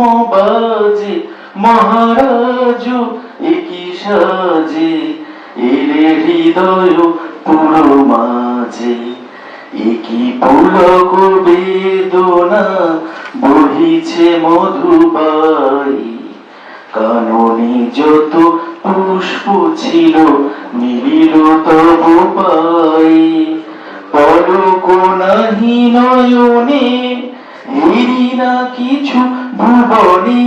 সমবাজে মহারাজ একই সাজে? এলে হৃদয় পুরো মাঝে একই পুলক বেদনা বহিছে মধুবাই? কাননে যত পুষ্প ছিল, মিলিল তব পাই। পলক নাহি নয়নে কিছু ভুবনে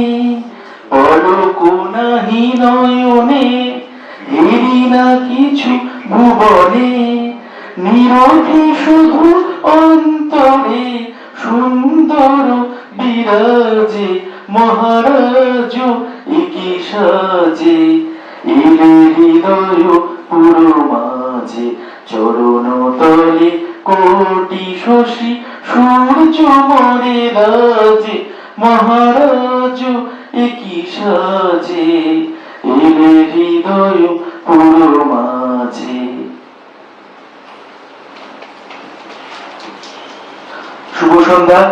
নয়নে হেরি না কিছু ভুবনে নীরবে শুধু অন্তরে, সুন্দর বিরাজে মহারাজ একি সাজে, এলে হৃদয় পুরো মাঝে, চরণ তলে কোটি শশী সূর্য মরে রাজে মহারাজ একি সাজে এলে হৃদয় পুরো মাঝে। শুভ সন্ধ্যা।